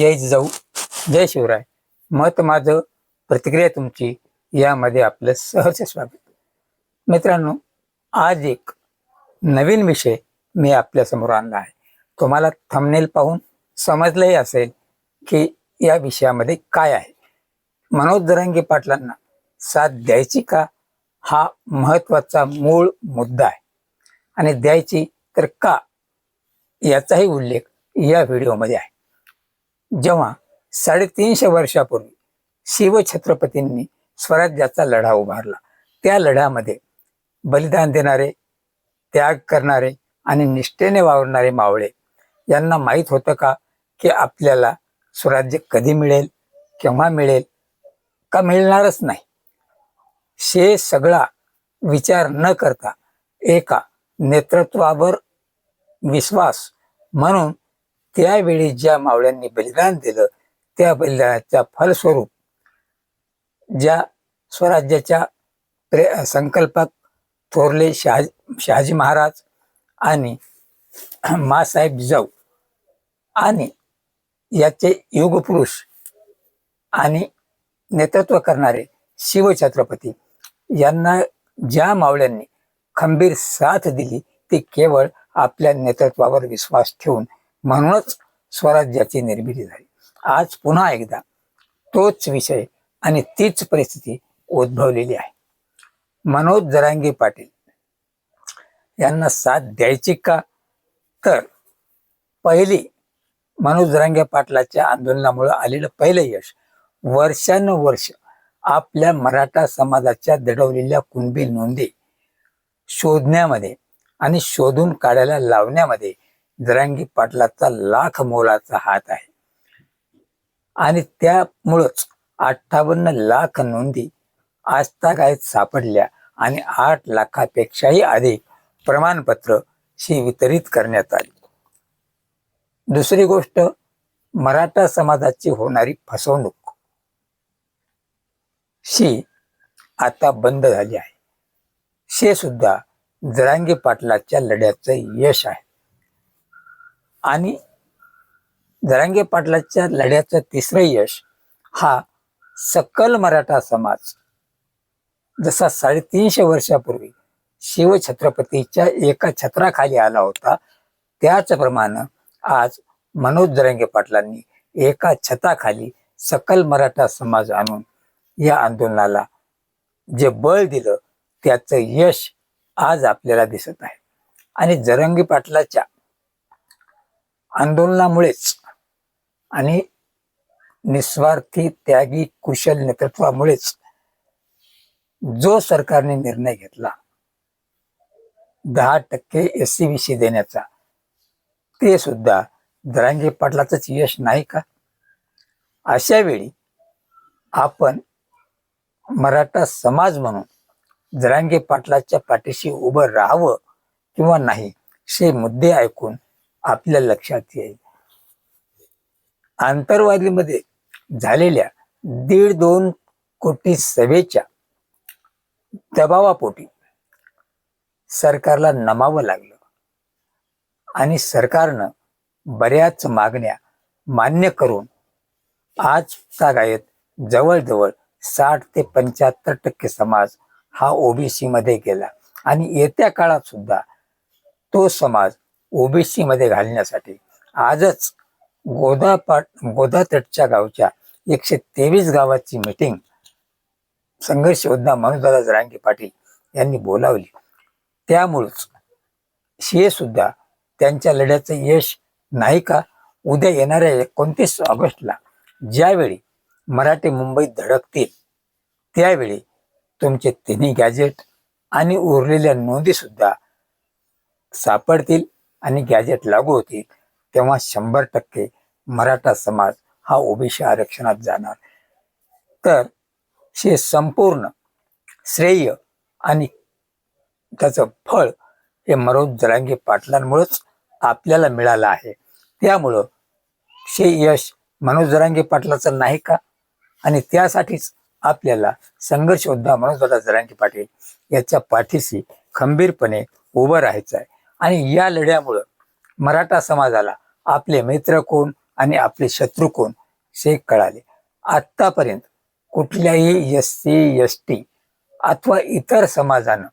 जय जाऊ जय शिवराय. मत माझं प्रतिक्रिया तुमची यामध्ये आपलं सहर्ष स्वागत. मित्रांनो आज एक नवीन विषय मी आपल्यासमोर आणला आहे. तुम्हाला थंबनेल पाहून समजलंही असेल की या विषयामध्ये काय आहे. मनोज दरांगे पाटलांना साथ द्यायची का? हा महत्त्वाचा मूळ मुद्दा आहे. आणि द्यायची तर का? याचाही उल्लेख या व्हिडिओमध्ये आहे. जेव्हा साडेतीनशे वर्षापूर्वी शिवछत्रपतींनी स्वराज्याचा लढा उभारला. त्या लढ्यामध्ये बलिदान देणारे त्याग करणारे आणि निष्ठेने वावरणारे मावळे यांना माहीत होतं का की आपल्याला स्वराज्य कधी मिळेल केव्हा मिळेल का मिळणारच नाही? शे सगळा विचार न करता एका नेतृत्वावर विश्वास म्हणून त्यावेळी ज्या मावळ्यांनी बलिदान दिलं त्या बलिदानाच्या फलस्वरूप ज्या स्वराज्याच्या प्रे संकल्पक थोरले शहाज शहाजी महाराज आणि मासाहेब जिजाऊ आणि याचे युगपुरुष आणि नेतृत्व करणारे शिवछत्रपती यांना ज्या मावळ्यांनी खंबीर साथ दिली ती केवळ आपल्या नेतृत्वावर विश्वास ठेवून म्हणूनच स्वराज्याची निर्मिती झाली. आज पुन्हा एकदा तोच विषय आणि तीच परिस्थिती उद्भवलेली आहे. मनोज जरांगे पाटील यांना साथ द्यायची का? तर पहिली मनोज जरांगे पाटलाच्या आंदोलनामुळे आलेलं पहिलं यश वर्षानुवर्ष आपल्या मराठा समाजाच्या दडवलेल्या कुणबी नोंदी शोधण्यामध्ये आणि शोधून काढायला लावण्यामध्ये जरांगी पाटलाचा लाख मोलाचा हात आहे. आणि त्यामुळंच अठ्ठावन्न लाख नोंदी आजतागायत सापडल्या आणि आठ लाखापेक्षाही अधिक प्रमाणपत्र शी वितरित करण्यात आली. दुसरी गोष्ट मराठा समाजाची होणारी फसवणूक शी आता बंद झाली आहे. शे सुद्धा जरांगी पाटलाच्या लढ्याचं यश आहे. आणि जरांगे पाटलाच्या लढ्याचं तिसरं यश हा सकल मराठा समाज जसा साडेतीनशे वर्षापूर्वी शिवछत्रपतीच्या एका छत्राखाली आला होता त्याचप्रमाणे आज मनोज जरांगे पाटलांनी एका छताखाली सकल मराठा समाज आणून या आंदोलनाला जे बळ दिलं त्याचं यश आज आपल्याला दिसत आहे. आणि जरंगी पाटलाच्या आंदोलनामुळेच आणि निस्वार्थी त्यागी कुशल नेतृत्वामुळेच जो सरकारने निर्णय घेतला दहा टक्के एस सी बी सी देण्याचा ते सुद्धा दरांगे पाटलाचंच यश नाही का? अशा वेळी आपण मराठा समाज म्हणून जरांगे पाटलाच्या पाठीशी उभं राहावं किंवा नाही हे मुद्दे ऐकून आपल्या लक्षात येईल. आंतरवादीमध्ये झालेल्या दीड दोन कोटी सभेच्या दबावापोटी सरकारला नमावं लागलं. आणि सरकारनं बऱ्याच मागण्या मान्य करून आज गायत जवळजवळ साठ ते पंच्याहत्तर टक्के समाज हा ओबीसी मध्ये गेला. आणि येत्या काळात सुद्धा तो समाज ओबीसी मध्ये घालण्यासाठी. आजच गोदापाट गोदातटच्या गावच्या एकशे तेवीस गावाची मीटिंग संघर्ष योद्धा मनोजदादा जरांगे पाटील यांनी बोलावली. त्यामुळंच हे सुद्धा त्यांच्या लढ्याचं यश नाही का? उद्या येणाऱ्या एकोणतीस ऑगस्टला ज्यावेळी मराठी मुंबईत धडकतील त्यावेळी तुमचे तिन्ही गॅजेट आणि उरलेल्या नोंदी सुद्धा सापडतील. आणि गॅजेट लागू होतील तेव्हा शंभर टक्के मराठा समाज हा ओबीसी आरक्षणात जाणार. तर हे संपूर्ण श्रेय आणि त्याचं फळ हे मनोज जरांगे पाटलांमुळेच आपल्याला मिळालं आहे. त्यामुळं हे यश मनोज जरांगे पाटलाचं नाही का? आणि त्यासाठीच आपल्याला संघर्ष योद्धा मनोजदादा जरांगे पाटील याच्या पाठीशी खंबीरपणे उभं राहायचं आहे. आणि या लढ्यामुळं मराठा समाजाला आपले मित्र कोण आणि आपले शत्रू कोण हे कळाले. आतापर्यंत कुठल्याही एस सी एस टी अथवा इतर समाजानं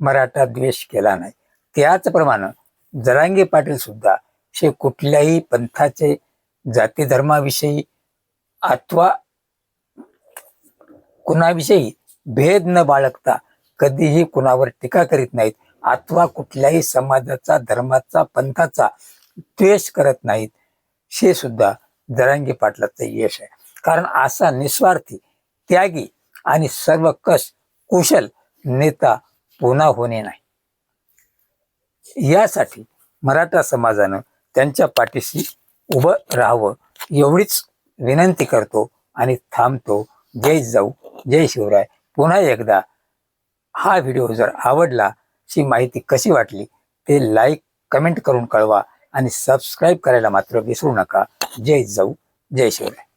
मराठा द्वेष केला नाही. त्याचप्रमाणे जरांगे पाटील सुद्धा हे कुठल्याही पंथाचे जाती धर्माविषयी अथवा कुणाविषयी भेद न बाळगता कधीही कुणावर टीका करीत नाहीत. अथवा कुठल्याही समाजाचा धर्माचा पंथाचा द्वेष करत नाहीत हे सुद्धा दरांगी पाटलाचं यश आहे. कारण असा निस्वार्थी त्यागी आणि सर्व कश कुशल नेता पुन्हा होणे नाही. यासाठी मराठा समाजानं त्यांच्या पाठीशी उभं राहावं एवढीच विनंती करतो आणि थांबतो. जय जाऊ जय शिवराय. पुन्हा एकदा हा व्हिडिओ जर आवडला ही माहिती कशी वाटली ते लाईक कमेंट करून कळवा आणि सबस्क्राईब करायला मात्र विसरू नका. जय जाऊ जय शिवराय.